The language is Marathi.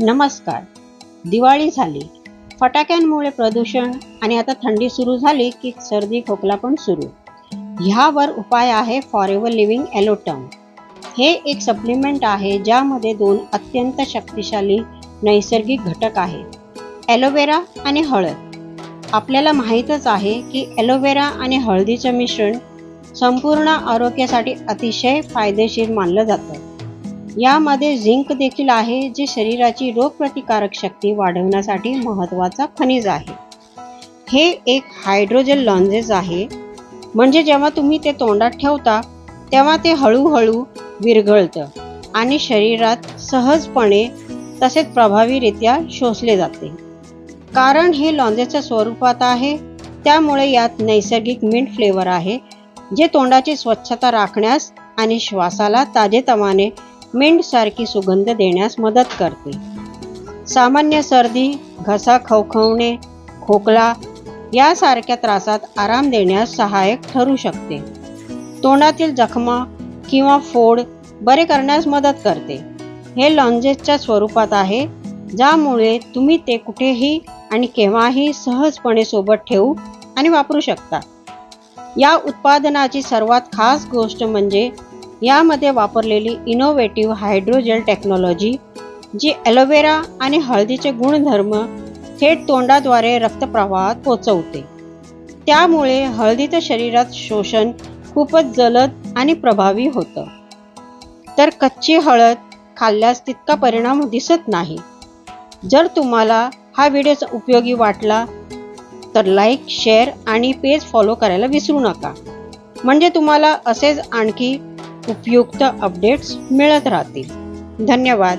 नमस्कार. दिवाळी झाली. फटाक्यांमुळे प्रदूषण आणि आता थंडी सुरू झाली की सर्दी खोकला पण सुरू. ह्यावर उपाय आहे फॉरेवर लिव्हिंग एलोटम हे एक सप्लिमेंट आहे ज्यामध्ये दोन अत्यंत शक्तिशाली नैसर्गिक घटक आहेत. ॲलोवेरा आणि हळद. आपल्याला माहीतच आहे की ॲलोवेरा आणि हळदीचं मिश्रण संपूर्ण आरोग्यासाठी अतिशय फायदेशीर मानलं जातं. यामध्ये झिंक देखील आहे जे शरीराची रोगप्रतिकारक शक्ती वाढवण्यासाठी महत्त्वाचा खनिज आहे. हे एक हायड्रोजन लॉन्जेस आहे. म्हणजे जेव्हा तुम्ही ते तोंडात ठेवता तेव्हा ते हळूहळू विरघळतं आणि शरीरात सहजपणे तसेच प्रभावीरित्या शोषले जाते. कारण हे लॉन्जेच्या स्वरूपात आहे त्यामुळे यात नैसर्गिक मिंट फ्लेवर आहे जे तोंडाची स्वच्छता राखण्यास आणि श्वासाला ताजेतवाने मिंटसारखी सुगंध देण्यास मदत करते. सामान्य सर्दी घसा खवखवणे खोकला यासारख्या त्रासात आराम देण्यास सहाय्यक ठरू शकते. तोंडातील जखमा किंवा फोड बरे करण्यास मदत करते. हे लॉन्जेसच्या स्वरूपात आहे ज्यामुळे तुम्ही ते कुठेही आणि केव्हाही सहजपणे सोबत ठेवू आणि वापरू शकता. या उत्पादनाची सर्वात खास गोष्ट म्हणजे यामध्ये वापरलेली इनोव्हेटिव्ह हायड्रोजेल टेक्नॉलॉजी जी ॲलोवेरा आणि हळदीचे गुणधर्म थेट तोंडाद्वारे रक्तप्रवाहात पोचवते. त्यामुळे हळदीचं शरीरात शोषण खूपच जलद आणि प्रभावी होतं. तर कच्ची हळद खाल्ल्यास तितका परिणाम दिसत नाही. जर तुम्हाला हा व्हिडिओ उपयोगी वाटला तर लाईक शेअर आणि पेज फॉलो करायला विसरू नका. म्हणजे तुम्हाला असेच आणखी उपयुक्त अपडेट्स मिळत राहतील. धन्यवाद.